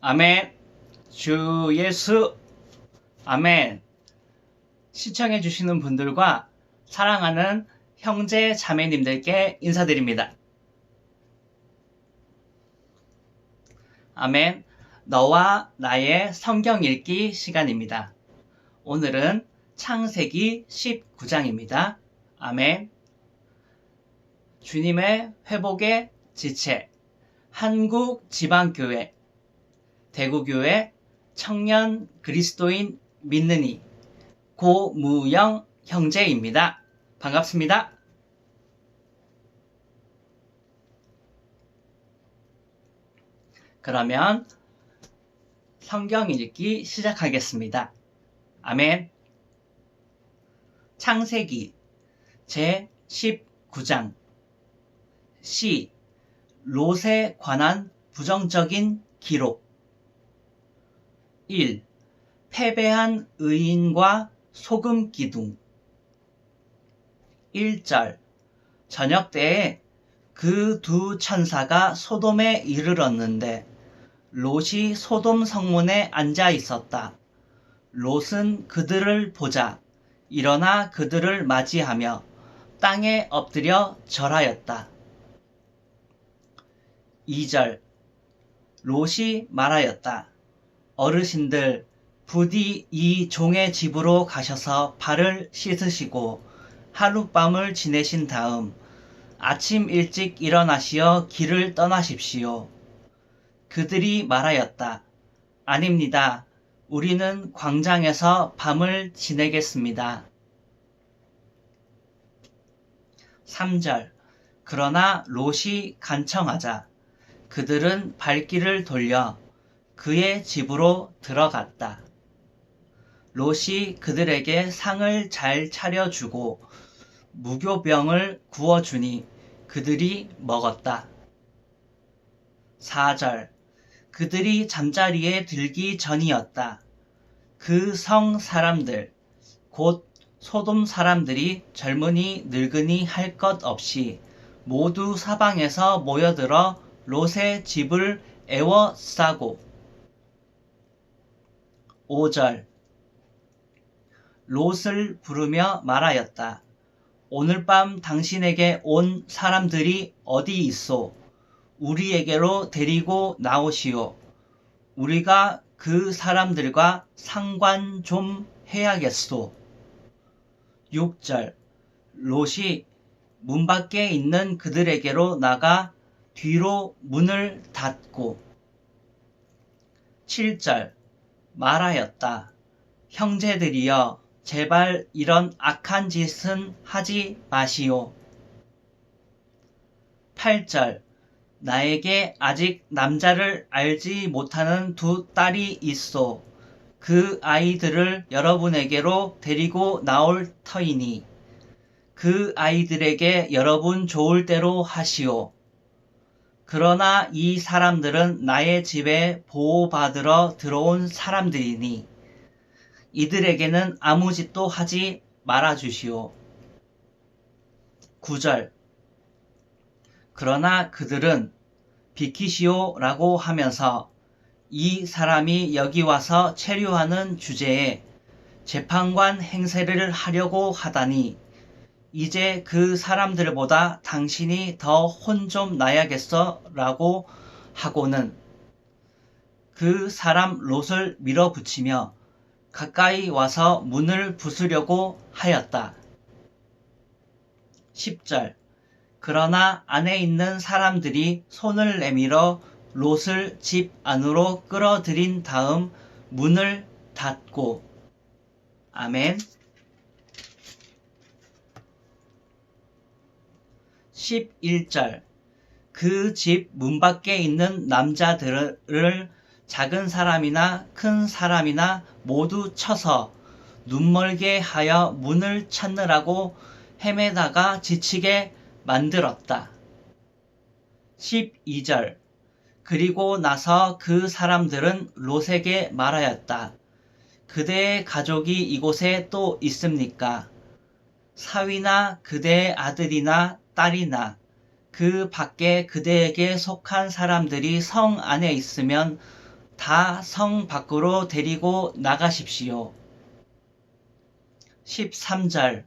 아멘. 주 예수. 아멘. 시청해주시는 분들과 사랑하는 형제 자매님들께 인사드립니다. 아멘. 너와 나의 성경 읽기 시간입니다. 오늘은 창세기 19장입니다. 아멘. 주님의 회복의 지체. 한국 지방교회. 대구교회 청년 그리스도인 믿느니 고무영 형제입니다. 반갑습니다. 그러면 성경 읽기 시작하겠습니다. 아멘. 창세기 제 19장 시 롯에 관한 부정적인 기록 1. 패배한 의인과 소금 기둥 1절 저녁 때에 그 두 천사가 소돔에 이르렀는데 롯이 소돔 성문에 앉아 있었다. 롯은 그들을 보자 일어나 그들을 맞이하며 땅에 엎드려 절하였다. 2절 롯이 말하였다. 어르신들 부디 이 종의 집으로 가셔서 발을 씻으시고 하룻밤을 지내신 다음 아침 일찍 일어나시어 길을 떠나십시오. 그들이 말하였다. 아닙니다. 우리는 광장에서 밤을 지내겠습니다. 3절 그러나 롯이 간청하자 그들은 발길을 돌려 그의 집으로 들어갔다. 롯이 그들에게 상을 잘 차려주고 무교병을 구워주니 그들이 먹었다. 4절 그들이 잠자리에 들기 전이었다. 그 성 사람들 곧 소돔 사람들이 젊은이 늙은이 할 것 없이 모두 사방에서 모여들어 롯의 집을 애워싸고 5절 롯을 부르며 말하였다. 오늘 밤 당신에게 온 사람들이 어디 있소? 우리에게로 데리고 나오시오. 우리가 그 사람들과 상관 좀 해야겠소. 6절 롯이 문 밖에 있는 그들에게로 나가 뒤로 문을 닫고 7절 말하였다. 형제들이여 제발 이런 악한 짓은 하지 마시오. 8절 나에게 아직 남자를 알지 못하는 두 딸이 있어. 그 아이들을 여러분에게로 데리고 나올 터이니 그 아이들에게 여러분 좋을 대로 하시오. 그러나 이 사람들은 나의 집에 보호받으러 들어온 사람들이니 이들에게는 아무 짓도 하지 말아 주시오. 9절 그러나 그들은 비키시오 라고 하면서 이 사람이 여기 와서 체류하는 주제에 재판관 행세를 하려고 하다니 이제 그 사람들보다 당신이 더 혼 좀 나야겠어 라고 하고는 그 사람 롯을 밀어붙이며 가까이 와서 문을 부수려고 하였다. 10절. 그러나 안에 있는 사람들이 손을 내밀어 롯을 집 안으로 끌어들인 다음 문을 닫고. 아멘 11절 그 집 문 밖에 있는 남자들을 작은 사람이나 큰 사람이나 모두 쳐서 눈멀게 하여 문을 찾느라고 헤매다가 지치게 만들었다. 12절 그리고 나서 그 사람들은 롯에게 말하였다. 그대의 가족이 이곳에 또 있습니까? 사위나 그대의 아들이나 딸이나 그 밖에 그대에게 속한 사람들이 성 안에 있으면 다 성 밖으로 데리고 나가십시오. 13절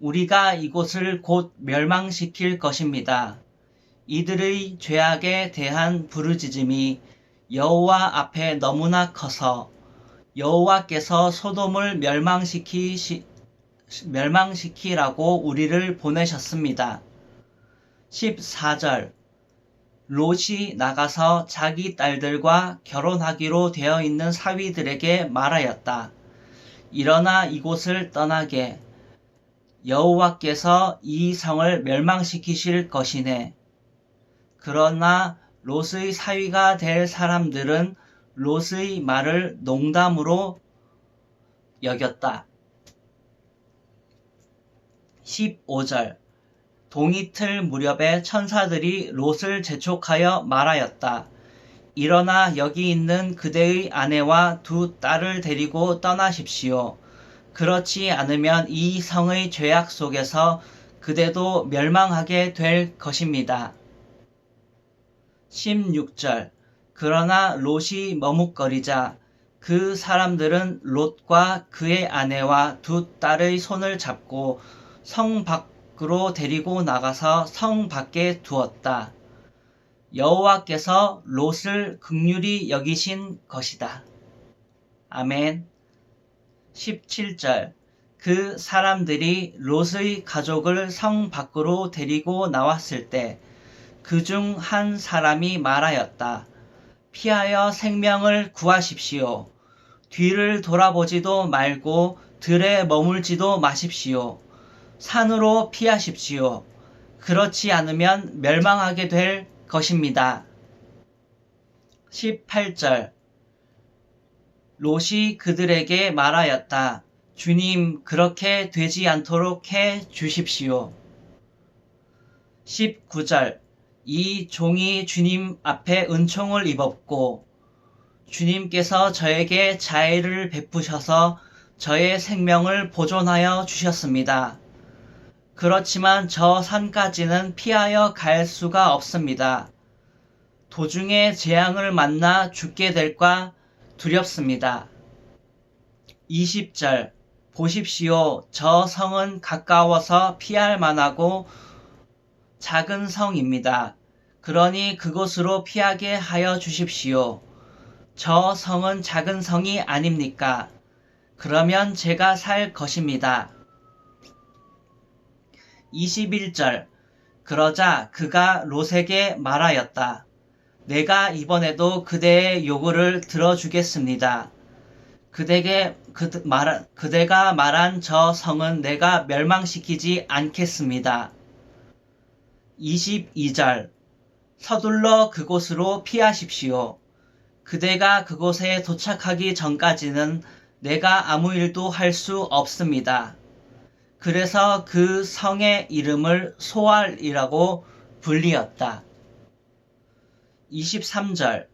우리가 이곳을 곧 멸망시킬 것입니다. 이들의 죄악에 대한 부르짖음이 여호와 앞에 너무나 커서 여호와께서 소돔을 멸망시키시, 멸망시키라고 우리를 보내셨습니다. 14절 롯이 나가서 자기 딸들과 결혼하기로 되어 있는 사위들에게 말하였다. 일어나 이곳을 떠나게 여호와께서 이 성을 멸망시키실 것이네. 그러나 롯의 사위가 될 사람들은 롯의 말을 농담으로 여겼다. 15절 동이틀 무렵에 천사들이 롯을 재촉하여 말하였다. 일어나 여기 있는 그대의 아내와 두 딸을 데리고 떠나십시오. 그렇지 않으면 이 성의 죄악 속에서 그대도 멸망하게 될 것입니다. 16절 그러나 롯이 머뭇거리자 그 사람들은 롯과 그의 아내와 두 딸의 손을 잡고 성 밖 으로 데리고 나가서 성 밖에 두었다. 여호와께서 롯을 극률이 여기신 것이다. 아멘. 17절 그 사람들이 롯의 가족을 성 밖으로 데리고 나왔을 때 그 중 한 사람이 말하였다. 피하여 생명을 구하십시오. 뒤를 돌아보지도 말고 들에 머물지도 마십시오. 산으로 피하십시오. 그렇지 않으면 멸망하게 될 것입니다. 18절 롯이 그들에게 말하였다. 주님, 그렇게 되지 않도록 해 주십시오. 19절 이 종이 주님 앞에 은총을 입었고 주님께서 저에게 자애를 베푸셔서 저의 생명을 보존하여 주셨습니다. 그렇지만 저 산까지는 피하여 갈 수가 없습니다. 도중에 재앙을 만나 죽게 될까 두렵습니다. 20절 보십시오. 저 성은 가까워서 피할 만하고 작은 성입니다. 그러니 그곳으로 피하게 하여 주십시오. 저 성은 작은 성이 아닙니까? 그러면 제가 살 것입니다. 21절 그러자 그가 롯에게 말하였다. 내가 이번에도 그대의 요구를 들어주겠습니다. 그대게 그, 말, 그대가 말한 저 성은 내가 멸망시키지 않겠습니다. 22절 서둘러 그곳으로 피하십시오. 그대가 그곳에 도착하기 전까지는 내가 아무 일도 할 수 없습니다. 그래서 그 성의 이름을 소알이라고 불리었다. 23절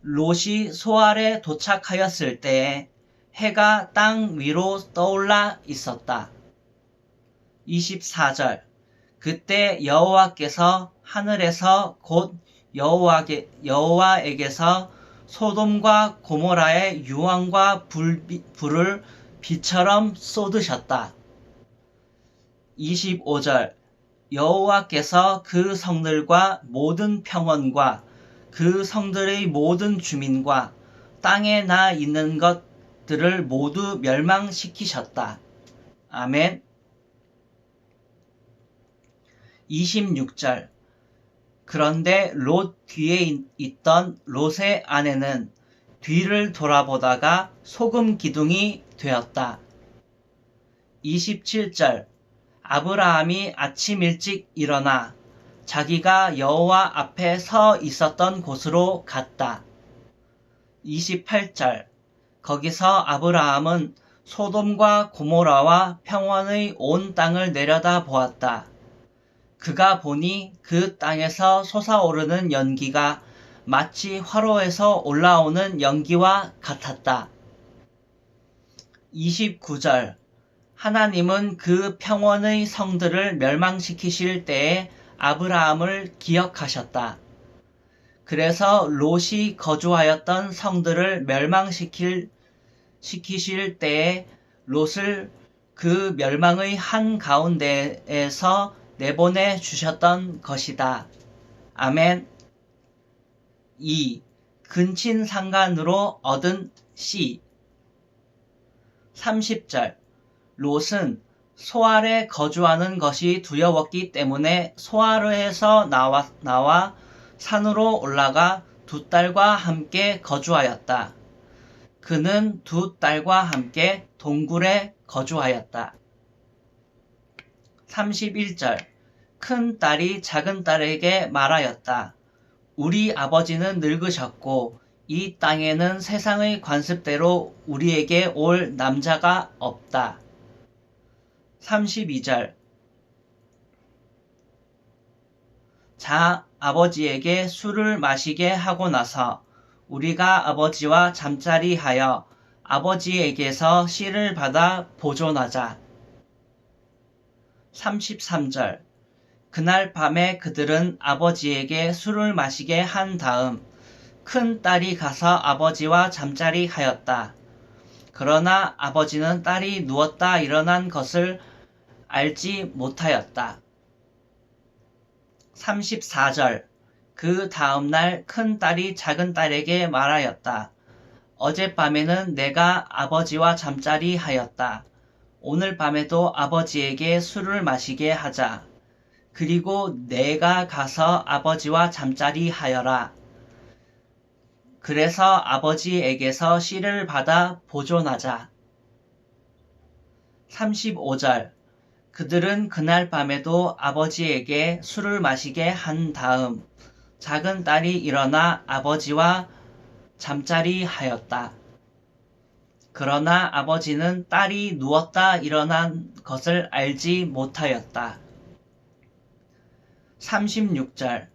롯이 소알에 도착하였을 때에 해가 땅 위로 떠올라 있었다. 24절 그때 여호와께서 하늘에서 곧 여호와게, 여호와에게서 소돔과 고모라의 유황과 불, 불을 비처럼 쏟으셨다. 25절 여호와께서 그 성들과 모든 평원과 그 성들의 모든 주민과 땅에 나 있는 것들을 모두 멸망시키셨다. 아멘. 26절 그런데 롯 뒤에 있던 롯의 아내는 뒤를 돌아보다가 소금 기둥이 되었다. 27절 아브라함이 아침 일찍 일어나 자기가 여호와 앞에 서 있었던 곳으로 갔다. 28절 거기서 아브라함은 소돔과 고모라와 평원의 온 땅을 내려다 보았다. 그가 보니 그 땅에서 솟아오르는 연기가 마치 화로에서 올라오는 연기와 같았다. 29절 하나님은 그 평원의 성들을 멸망시키실 때에 아브라함을 기억하셨다. 그래서 롯이 거주하였던 성들을 멸망시킬 시키실 때에 롯을 그 멸망의 한 가운데에서 내보내 주셨던 것이다. 아멘. 2. 근친 상간으로 얻은 씨. 30절. 롯은 소알에 거주하는 것이 두려웠기 때문에 소알에서 나와, 나와 산으로 올라가 두 딸과 함께 거주하였다. 그는 두 딸과 함께 동굴에 거주하였다. 31절. 큰 딸이 작은 딸에게 말하였다. 우리 아버지는 늙으셨고 이 땅에는 세상의 관습대로 우리에게 올 남자가 없다. 32절. 자, 아버지에게 술을 마시게 하고 나서 우리가 아버지와 잠자리 하여 아버지에게서 씨를 받아 보존하자. 33절. 그날 밤에 그들은 아버지에게 술을 마시게 한 다음 큰 딸이 가서 아버지와 잠자리 하였다. 그러나 아버지는 딸이 누웠다 일어난 것을 알지 못하였다. 34절. 그 다음날 큰 딸이 작은 딸에게 말하였다. 어젯밤에는 내가 아버지와 잠자리 하였다. 오늘 밤에도 아버지에게 술을 마시게 하자. 그리고 내가 가서 아버지와 잠자리 하여라. 그래서 아버지에게서 씨를 받아 보존하자. 35절. 그들은 그날 밤에도 아버지에게 술을 마시게 한 다음 작은 딸이 일어나 아버지와 잠자리 하였다. 그러나 아버지는 딸이 누웠다 일어난 것을 알지 못하였다. 36절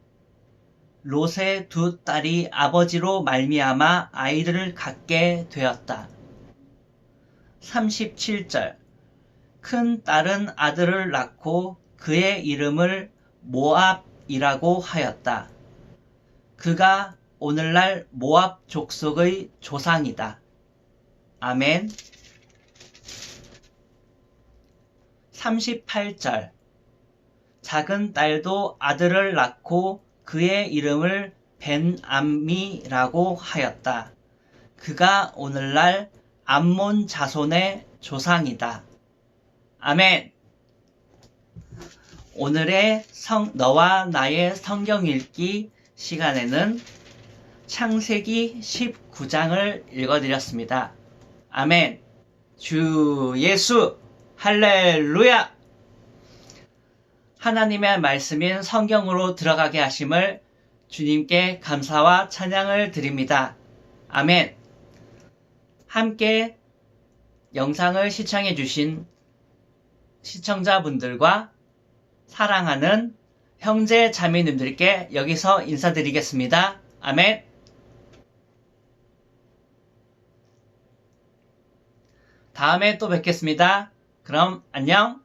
롯의 두 딸이 아버지로 말미암아 아이들을 갖게 되었다. 37절 큰 딸은 아들을 낳고 그의 이름을 모압이라고 하였다. 그가 오늘날 모압 족속의 조상이다. 아멘. 38절 작은 딸도 아들을 낳고 그의 이름을 벤암미라고 하였다. 그가 오늘날 암몬 자손의 조상이다. 아멘. 오늘의 성, 너와 나의 성경 읽기 시간에는 창세기 19장을 읽어드렸습니다. 아멘. 주 예수 할렐루야! 하나님의 말씀인 성경으로 들어가게 하심을 주님께 감사와 찬양을 드립니다. 아멘. 함께 영상을 시청해 주신 시청자분들과 사랑하는 형제 자매님들께 여기서 인사드리겠습니다. 아멘. 다음에 또 뵙겠습니다. 그럼 안녕.